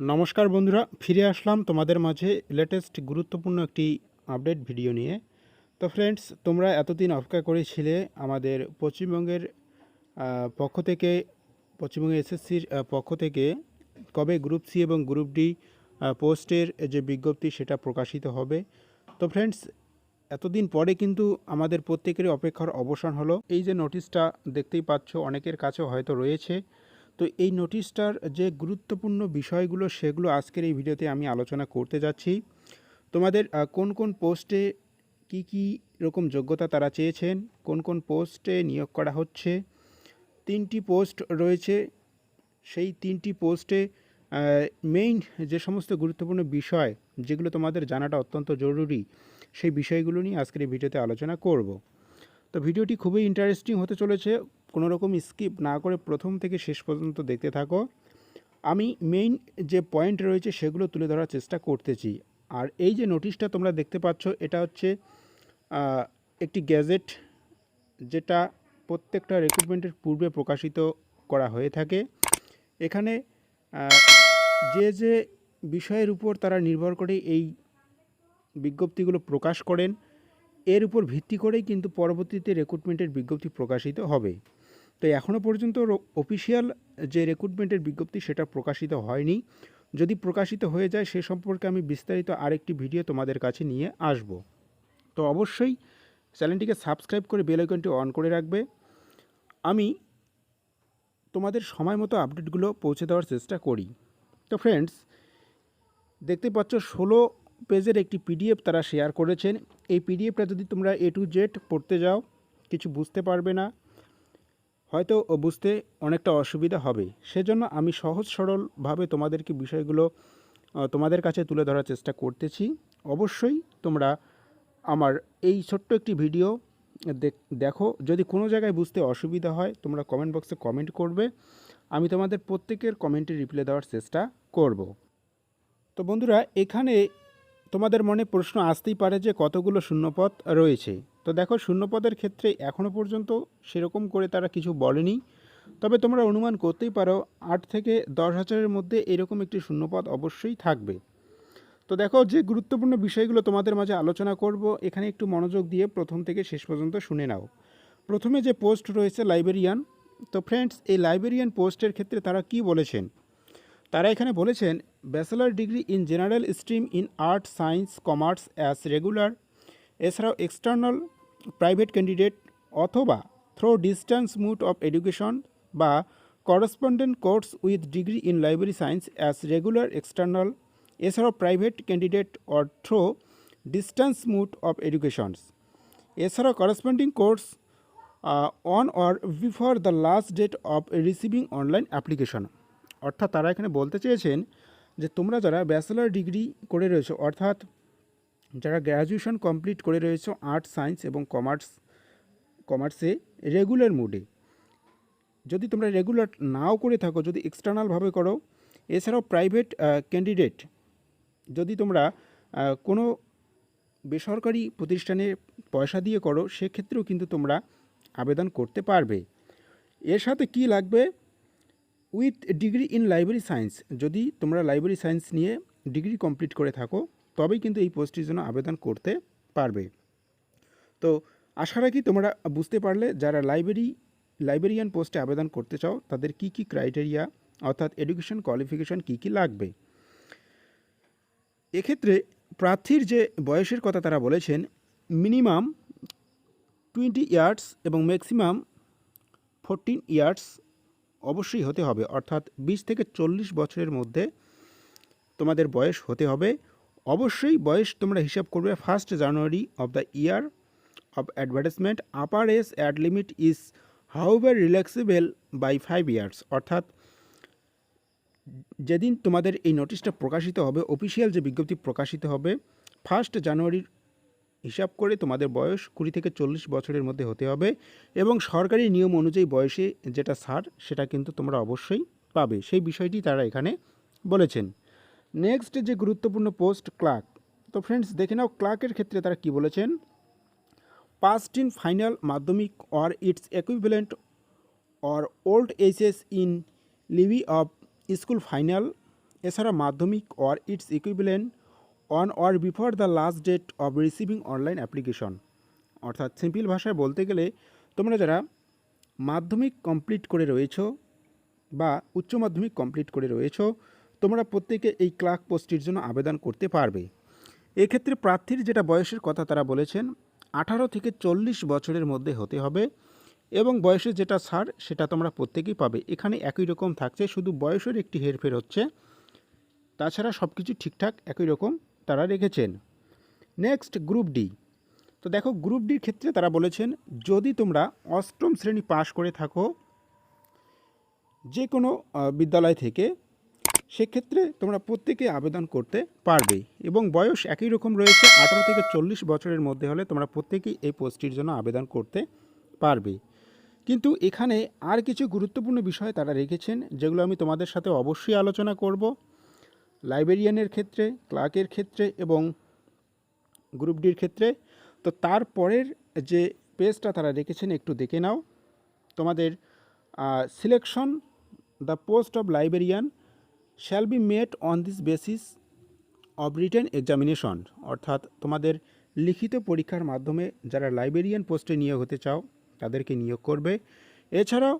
নমস্কার বন্ধুরা, ফিরে আসলাম তোমাদের মাঝে লেটেস্ট গুরুত্বপূর্ণ একটি আপডেট ভিডিও নিয়ে। তো ফ্রেন্ডস তোমরা এতদিন অপেক্ষা করেছিলে আমাদের পশ্চিমবঙ্গের পক্ষ থেকে পশ্চিমবঙ্গ এসএসসির পক্ষ থেকে কবে গ্রুপ সি এবং গ্রুপ ডি পোস্টের যে বিজ্ঞপ্তি সেটা প্রকাশিত হবে। তো ফ্রেন্ডস এতদিন পরে কিন্তু আমাদের প্রত্যেকেরই অপেক্ষার অবসান হলো। এই যে নোটিশটা দেখতেই পাচ্ছ, অনেকের কাছেও হয়তো রয়েছে। তো এই নোটিশটার যে গুরুত্বপূর্ণ বিষয়গুলো সেগুলো আজকের এই ভিডিওতে আমি আলোচনা করতে যাচ্ছি। তোমাদের কোন কোন পোস্টে কি কি রকম যোগ্যতা তারা চেয়েছেন, কোন কোন পোস্টে নিয়োগ করা হচ্ছে, তিনটি পোস্ট রয়েছে। সেই তিনটি পোস্টে মেইন যে সমস্ত গুরুত্বপূর্ণ বিষয় যেগুলো তোমাদের জানাটা অত্যন্ত জরুরি, সেই বিষয়গুলো নিয়ে আজকের এই ভিডিওতে আলোচনা করব। তো ভিডিওটি খুবই ইন্টারেস্টিং হতে চলেছে। কোনো রকম স্কিপ না করে প্রথম থেকে শেষ পর্যন্ত দেখতে থাকো। আমি মেইন যে পয়েন্ট রয়েছে সেগুলো তুলে ধরার চেষ্টা করতেছি। আর এই যে নোটিশটা তোমরা দেখতে পাচ্ছ, এটা হচ্ছে একটি গ্যাজেট যেটা প্রত্যেকটা রিক্রুটমেন্টের পূর্বে প্রকাশিত করা হয়ে থাকে। এখানে যে যে বিষয়ের উপর তারা নির্ভর করে এই বিজ্ঞপ্তিগুলো প্রকাশ করেন, এর উপর ভিত্তি করেই কিন্তু পরবর্তীতে রিক্রুটমেন্টের বিজ্ঞপ্তি প্রকাশিত হবে। তো এখনও পর্যন্ত অফিসিয়াল যে রিক্রুটমেন্টের বিজ্ঞপ্তি সেটা প্রকাশিত হয়নি। যদি প্রকাশিত হয়ে যায়, সে সম্পর্কে আমি বিস্তারিত আরেকটি ভিডিও তোমাদের কাছে নিয়ে আসব। তো অবশ্যই চ্যানেলটিকে সাবস্ক্রাইব করে বেল আইকনটি অন করে রাখবে। আমি তোমাদের সময় মতো আপডেটগুলো পৌঁছে দেওয়ার চেষ্টা করি। তো ফ্রেন্ডস দেখতে পাচ্ছ ষোলো পেজের একটি পিডিএফ তারা শেয়ার করেছেন। এই পিডিএফটা যদি তোমরা এ টু জেড পড়তে যাও, কিছু বুঝতে পারবে না। হয়তো ও বুঝতে অনেকটা অসুবিধা হবে। সেজন্য আমি সহজ সরলভাবে তোমাদেরকে বিষয়গুলো তোমাদের কাছে তুলে ধরার চেষ্টা করতেছি। অবশ্যই তোমরা আমার এই ছোট্ট একটি ভিডিও দেখ- যদি কোনো জায়গায় বুঝতে অসুবিধা হয়, তোমরা কমেন্ট বক্সে কমেন্ট করবে। আমি তোমাদের প্রত্যেকের কমেন্টে রিপ্লাই দেওয়ার চেষ্টা করব। তো বন্ধুরা, এখানে তোমাদের মনে প্রশ্ন আসতেই পারে যে কতগুলো শূন্যপথ রয়েছে। তো দেখো শূন্যপদের ক্ষেত্রে এখনও পর্যন্ত সেরকম করে তারা কিছু বলেনি। তবে তোমরা অনুমান করতেই পারো, আট থেকে দশ হাজারের মধ্যে এরকম একটি শূন্যপদ অবশ্যই থাকবে। তো দেখো যে গুরুত্বপূর্ণ বিষয়গুলো তোমাদের মাঝে আলোচনা করব, এখানে একটু মনোযোগ দিয়ে প্রথম থেকে শেষ পর্যন্ত শুনে নাও। প্রথমে যে পোস্ট রয়েছে লাইব্রেরিয়ান তো ফ্রেন্ডস, এই লাইব্রেরিয়ান পোস্টের ক্ষেত্রে তারা কি বলেছেন? তারা এখানে বলেছেন, bachelor degree in general stream in art, science, commerce as regular এছাড়াও এক্সটার্নাল প্রাইভেট ক্যান্ডিডেট অথবা through distance mode of education বা correspondent course with degree in library science as regular external এছাড়াও private candidate or through distance mode of educations এছাড়াও corresponding course on or before the last date of receiving online application অর্থাৎ তারা এখানে বলতে চেয়েছেন যে তোমরা যারা ব্যাচেলার ডিগ্রি করে রয়েছো, অর্থাৎ যারা গ্র্যাজুয়েশন কমপ্লিট করে রয়েছো আর্ট সায়েন্স এবং কমার্স কমার্সে রেগুলার মুডে যদি তোমরা রেগুলার নাও করে থাকো, যদি এক্সটার্নালভাবে করো, এছাড়াও প্রাইভেট ক্যান্ডিডেট যদি তোমরা কোনো বেসরকারি প্রতিষ্ঠানে পয়সা দিয়ে করো, সেক্ষেত্রেও কিন্তু তোমরা আবেদন করতে পারবে। এর সাথে কি লাগবে? With degree in library science যদি তোমরা লাইব্রেরি সায়েন্স নিয়ে ডিগ্রি কমপ্লিট করে থাকো তবেই কিন্তু এই পোস্টটির জন্য আবেদন করতে পারবে। তো আশা রাখি তোমরা বুঝতে পারলে, যারা লাইব্রেরি, লাইব্রেরিয়ান পোস্টে আবেদন করতে চাও, তাদের কি কি ক্রাইটেরিয়া, অর্থাৎ এডুকেশন কোয়ালিফিকেশন কি কি লাগবে? এক্ষেত্রে প্রার্থীর যে বয়সের কথা তারা বলেছেন, মিনিমাম টোয়েন্টি ইয়ার্স এবং ম্যাক্সিমাম ফোরটিন ইয়ার্স অবশ্যই হতে হবে। অর্থাৎ বিশ থেকে চল্লিশ বছরের মধ্যে তোমাদের বয়স হতে হবে। অবশ্যই বয়স তোমরা হিসাব করবে first January of the year of advertisement upper age add limit is however relaxable by five years অর্থাৎ যেদিন তোমাদের এই নোটিশটা প্রকাশিত হবে অফিসিয়াল যে বিজ্ঞপ্তি প্রকাশিত হবে ফার্স্ট জানুয়ারির হিসাব করে তোমাদের বয়স কুড়ি থেকে চল্লিশ বছরের মধ্যে হতে হবে এবং সরকারি নিয়ম অনুযায়ী বয়সে যেটা ছাড়, সেটা কিন্তু তোমরা অবশ্যই পাবে। সেই বিষয়টি তারা এখানে বলেছেন। নেক্সট যে গুরুত্বপূর্ণ পোস্ট ক্লার্ক তো ফ্রেন্ডস দেখে নাও ক্লার্কের ক্ষেত্রে তারা কি বলেছেন? Passed in final Madhyamik or its equivalent or old ages in levy of school final, এছাড়া Madhyamik or its equivalent on or before the last date of receiving online application অর্থাৎ simple ভাষায় বলতে গেলে, তোমরা যারা মাধ্যমিক কমপ্লিট করে রয়েছো বা উচ্চ মাধ্যমিক কমপ্লিট করে রয়েছো তোমরা প্রত্যেকে এই ক্লার্ক পোস্টটির জন্য আবেদন করতে পারবে। এক্ষেত্রে প্রার্থীর যেটা বয়সের কথা তারা বলেছেন, আঠারো থেকে চল্লিশ বছরের মধ্যে হতে হবে এবং বয়সের যেটা ছাড়, সেটা তোমরা প্রত্যেকেই পাবে। এখানে একই রকম থাকছে, শুধু বয়সের একটি হেরফের হচ্ছে। তাছাড়া সব কিছু ঠিকঠাক, একই রকম তারা রেখেছেন। Next, group D. তো দেখো, গ্রুপ ডির ক্ষেত্রে তারা বলেছেন, যদি তোমরা অষ্টম শ্রেণি পাশ করে থাকো যে কোনো বিদ্যালয় থেকে সেক্ষেত্রে তোমরা প্রত্যেকে আবেদন করতে পারবে এবং বয়স একই রকম রয়েছে, আঠারো থেকে চল্লিশ বছরের মধ্যে হলে তোমরা প্রত্যেকেই এই পোস্টটির জন্য আবেদন করতে পারবে। কিন্তু এখানে আর কিছু গুরুত্বপূর্ণ বিষয় তারা রেখেছেন, যেগুলো আমি তোমাদের সাথে অবশ্যই আলোচনা করব। লাইব্রেরিয়ানের ক্ষেত্রে, ক্লার্কের ক্ষেত্রে এবং গ্রুপ ডির ক্ষেত্রে। তো তারপরের যে পেজটা তারা রেখেছেন, একটু দেখে নাও। তোমাদের selection the post of librarian shall be made on this basis of written examination অর্থাৎ তোমাদের লিখিত পরীক্ষার মাধ্যমে যারা লাইব্রেরিয়ান পোস্টে নিয়োগ হতে চাও, তাদেরকে নিয়োগ করবে। এছাড়াও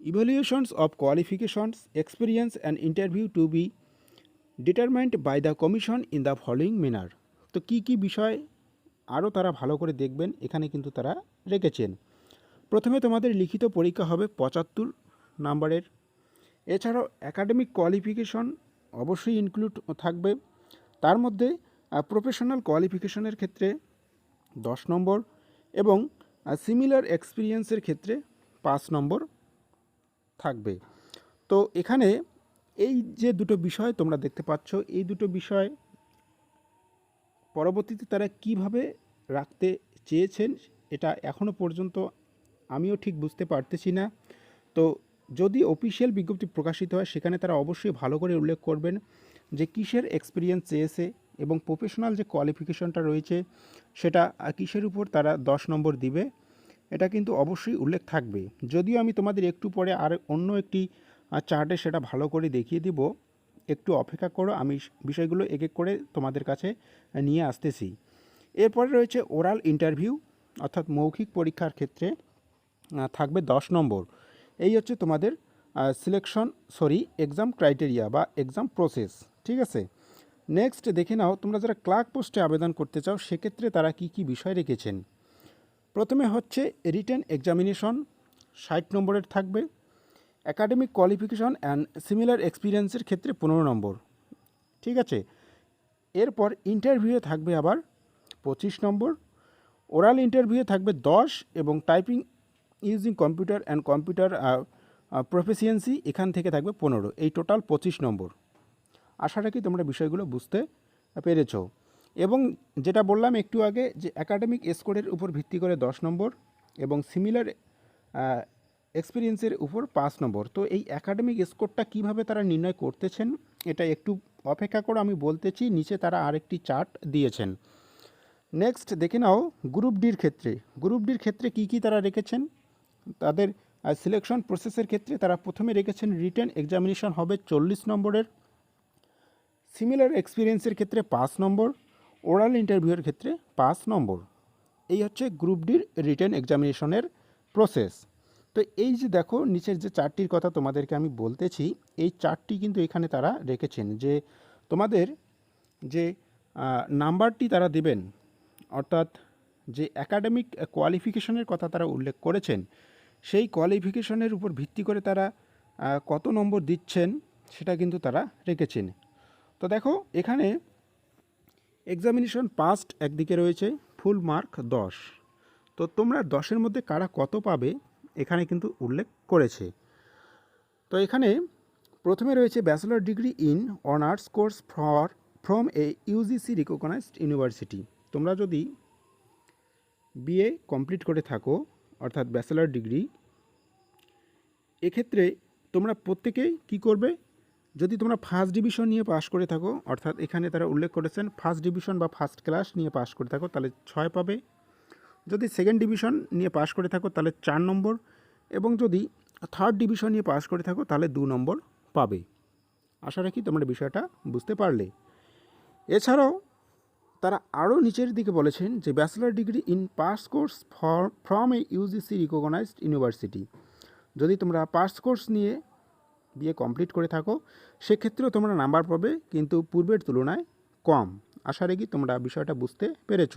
evaluations of qualifications experience and interview to be determined by the commission in the following manner তো কী কী বিষয় আরও তারা ভালো করে দেখবেন, এখানে কিন্তু তারা রেখেছেন। প্রথমে তোমাদের লিখিত পরীক্ষা হবে পঁচাত্তর নাম্বারের এছাড়াও একাডেমিক কোয়ালিফিকেশন অবশ্যই ইনক্লুড থাকবে। তার মধ্যে প্রফেশনাল কোয়ালিফিকেশনের ক্ষেত্রে দশ নম্বর এবং সিমিলার এক্সপিরিয়েন্সের ক্ষেত্রে পাঁচ নম্বর থাকবে। তো এখানে এই যে দুটো বিষয় তোমরা দেখতে পাচ্ছ, এই দুটো বিষয় পরবর্তীতে তারা কীভাবে রাখতে চেয়েছেন, এটা এখনও পর্যন্ত আমিও ঠিক বুঝতে পারতেছি না। তো যদি অফিসিয়াল বিজ্ঞপ্তি প্রকাশিত হয়, সেখানে তারা অবশ্যই ভালো করে উল্লেখ করবেন যে কিসের এক্সপিরিয়েন্স চেয়েছে এবং প্রফেশনাল যে কোয়ালিফিকেশনটা রয়েছে, সেটা কিসের উপর তারা দশ নম্বর দিবে, এটা কিন্তু অবশ্যই উল্লেখ থাকবে। যদিও আমি তোমাদের একটু পরে আর অন্য একটি চার্টে সেটা ভালো করে দেখিয়ে দিব। একটু অপেক্ষা করো, আমি বিষয়গুলো এক এক করে তোমাদের কাছে নিয়ে আসতেছি। এরপরে রয়েছে ওরাল ইন্টারভিউ অর্থাৎ মৌখিক পরীক্ষার ক্ষেত্রে থাকবে দশ নম্বর। এই হচ্ছে তোমাদের সিলেকশন সরি এক্সাম ক্রাইটেরিয়া বা এক্সাম প্রসেস ঠিক আছে? নেক্সট দেখে নাও, তোমরা যারা ক্লার্ক পোস্টে আবেদন করতে চাও, সেক্ষেত্রে তারা কি কি বিষয় রেখেছেন? প্রথমে হচ্ছে রিটেন এক্সামিনেশন ষাট নম্বরের থাকবে। অ্যাকাডেমিক কোয়ালিফিকেশন অ্যান্ড সিমিলার এক্সপিরিয়েন্সের ক্ষেত্রে পনেরো নম্বর, ঠিক আছে? এরপর ইন্টারভিউয়ে থাকবে আবার পঁচিশ নম্বর ওরাল ইন্টারভিউয়ে থাকবে দশ এবং typing using computer and computer proficiency এখান থেকে থাকবে পনেরো। এই টোটাল পঁচিশ নম্বর। আশা রাখি তোমরা বিষয়গুলো বুঝতে পেরেছ। এবং যেটা বললাম একটু আগে যে একাডেমিক স্কোরের উপর ভিত্তি করে দশ নম্বর এবং সিমিলার এক্সপিরিয়েন্সের উপর পাঁচ নম্বর। তো এই একাডেমিক স্কোরটা কীভাবে তারা নির্ণয় করতেছেন, এটা একটু অপেক্ষা করে আমি বলতেছি, নিচে তারা আরেকটি চার্ট দিয়েছেন। নেক্সট দেখে নাও গ্রুপ ডির ক্ষেত্রে। গ্রুপ ডির ক্ষেত্রে কি কি তারা রেখেছেন? তাদের সিলেকশন প্রসেসের ক্ষেত্রে তারা প্রথমে রেখেছেন রিটেন এক্সামিনেশন হবে চল্লিশ নম্বরের। সিমিলার এক্সপিরিয়েন্সের ক্ষেত্রে পাঁচ নম্বর ওরাল ইন্টারভিউয়ের ক্ষেত্রে পাঁচ নম্বর। এই হচ্ছে গ্রুপ ডির রিটেন এক্সামিনেশনের প্রসেস তো এই যে দেখো, নিচের যে চারটির কথা তোমাদেরকে আমি বলতেছি, এই চারটি কিন্তু এখানে তারা রেখেছেন যে তোমাদের যে নাম্বারটি তারা দেবেন, অর্থাৎ যে একাডেমিক কোয়ালিফিকেশনের কথা তারা উল্লেখ করেছেন সেই কোয়ালিফিকেশনের উপর ভিত্তি করে তারা কত নম্বর দিচ্ছেন সেটা কিন্তু তারা রেখেছেন। তো দেখো, এখানে এক্সামিনেশন পাস্ট একদিকে রয়েছে ফুল মার্ক দশ। তো তোমরা দশের মধ্যে কারা কত পাবে এখানে কিন্তু উল্লেখ করেছে। তো এখানে প্রথমে রয়েছে bachelor degree in honours course for from a UGC recognised university তোমরা যদি বিএ কমপ্লিট করে থাকো অর্থাৎ ব্যাচেলর ডিগ্রি, এক্ষেত্রে তোমরা প্রত্যেকেই কি করবে? যদি তোমরা ফার্স্ট ডিভিশন নিয়ে পাশ করে থাকো, অর্থাৎ এখানে তারা উল্লেখ করেছেন ফার্স্ট ডিভিশন বা ফার্স্ট ক্লাস নিয়ে পাশ করে থাকো, তাহলে ছয় পাবে। যদি সেকেন্ড ডিভিশন নিয়ে পাশ করে থাকো, তাহলে চার নম্বর। এবং যদি থার্ড ডিভিশন নিয়ে পাশ করে থাকো, তাহলে দু নম্বর পাবে। আশা রাখি তোমরা বিষয়টা বুঝতে পারলে। এছাড়াও তারা আরও নিচের দিকে বলেছেন যে bachelor degree in pass course for, from a UGC recognised university. যদি তোমরা পাস কোর্স নিয়ে বিয়ে কমপ্লিট করে থাকো, সেক্ষেত্রেও তোমরা নাম্বার পাবে, কিন্তু পূর্বের তুলনায় কম। আশা রেখি তোমরা বিষয়টা বুঝতে পেরেছ।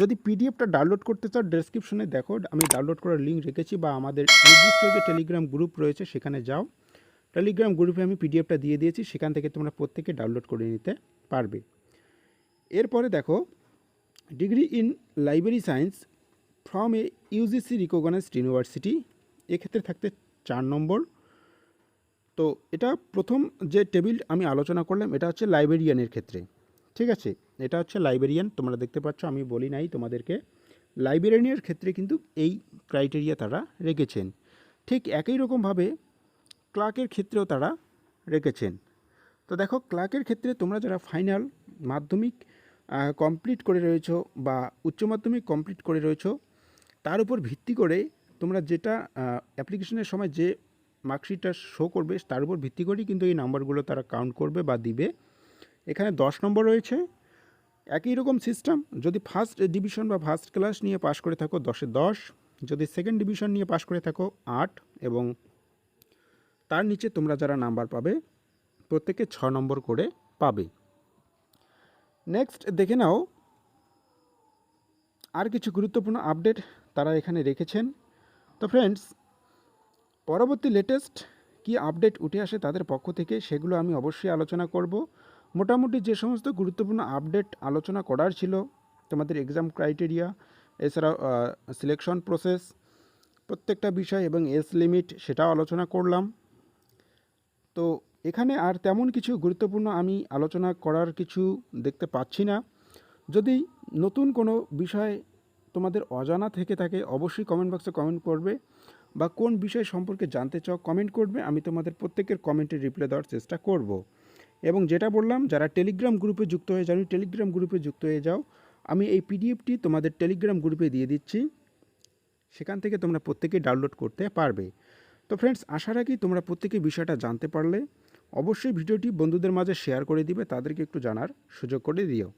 যদি পিডিএফটা ডাউনলোড করতে চাও, ডেসক্রিপশনে দেখো, আমি ডাউনলোড করার লিঙ্ক রেখেছি বা আমাদের নির্দিষ্ট যে টেলিগ্রাম গ্রুপ রয়েছে, সেখানে যাও। টেলিগ্রাম গ্রুপে আমি পিডিএফটা দিয়ে দিয়েছি, সেখান থেকে তোমরা প্রত্যেকে ডাউনলোড করে নিতে পারবে। এরপরে দেখো, degree in library science from a UGC recognised university এক্ষেত্রে থাকতে চার নম্বর। তো এটা প্রথম যে টেবিল আমি আলোচনা করলাম, এটা হচ্ছে লাইব্রেরিয়ানের ক্ষেত্রে। ঠিক আছে? এটা হচ্ছে লাইব্রেরিয়ান, তোমরা দেখতে পাচ্ছ, আমি বলি নাই তোমাদেরকে। লাইব্রেরিয়ানের ক্ষেত্রে কিন্তু এই ক্রাইটেরিয়া তারা রেখেছেন। ঠিক একই রকমভাবে ক্লার্কের ক্ষেত্রেও তারা রেখেছেন। তো দেখো, ক্লার্কের ক্ষেত্রে তোমরা যারা ফাইনাল, মাধ্যমিক কমপ্লিট করে রয়েছো বা উচ্চ মাধ্যমিক কমপ্লিট করে রয়েছো, তার উপর ভিত্তি করে তোমরা যেটা অ্যাপ্লিকেশনের সময় যে মার্কশিটটা শো করবে, তার উপর ভিত্তি করেই কিন্তু এই নাম্বারগুলো তারা কাউন্ট করবে বা দিবে। এখানে দশ নম্বর রয়েছে, একই রকম সিস্টেম যদি ফার্স্ট ডিভিশন বা ফার্স্ট ক্লাস নিয়ে পাশ করে থাকো, দশে দশ, যদি সেকেন্ড ডিভিশন নিয়ে পাশ করে থাকো, আট, এবং তার নিচে তোমরা যারা নাম্বার পাবে, প্রত্যেকে ছ নম্বর করে পাবে। নেক্সট দেখে নাও। আর কিছু গুরুত্বপূর্ণ আপডেট তারা এখানে রেখেছেন। তো ফ্রেন্ডস পরবর্তী লেটেস্ট কি আপডেট উঠে আসে তাদের পক্ষ থেকে সেগুলো আমি অবশ্যই আলোচনা করব। মোটামুটি যে সমস্ত গুরুত্বপূর্ণ আপডেট আলোচনা করার ছিল, তোমাদের এক্সাম ক্রাইটেরিয়া এছাড়াও সিলেকশন প্রসেস প্রত্যেকটা বিষয় এবং এজ লিমিট সেটাও আলোচনা করলাম। তো এখানে আর তেমন কিছু গুরুত্বপূর্ণ আমি আলোচনা করার কিছু দেখতে পাচ্ছি না। যদি নতুন কোনো বিষয় তোমাদের অজানা থেকে থাকে, অবশ্যই কমেন্ট বক্সে কমেন্ট করবে বা কোন বিষয় সম্পর্কে জানতে চাও কমেন্ট করবে, আমি তোমাদের প্রত্যেকের কমেন্টে রিপ্লাই দেওয়ার চেষ্টা করব। এবং যেটা বললাম, যারা টেলিগ্রাম গ্রুপে যুক্ত হয়ে যাও টেলিগ্রাম গ্রুপে যুক্ত হয়ে যাও, আমি এই পিডিএফটি তোমাদের টেলিগ্রাম গ্রুপে দিয়ে দিচ্ছি। সেখান থেকে তোমরা প্রত্যেকে ডাউনলোড করতে পারবে। তো ফ্রেন্ডস আশা রাখি তোমরা প্রত্যেকে বিষয়টা জানতে পারলে। অবশ্যই ভিডিওটি বন্ধুদের মাঝে শেয়ার করে দিবে তাদেরকে একটু জানার সুযোগ করে দিও।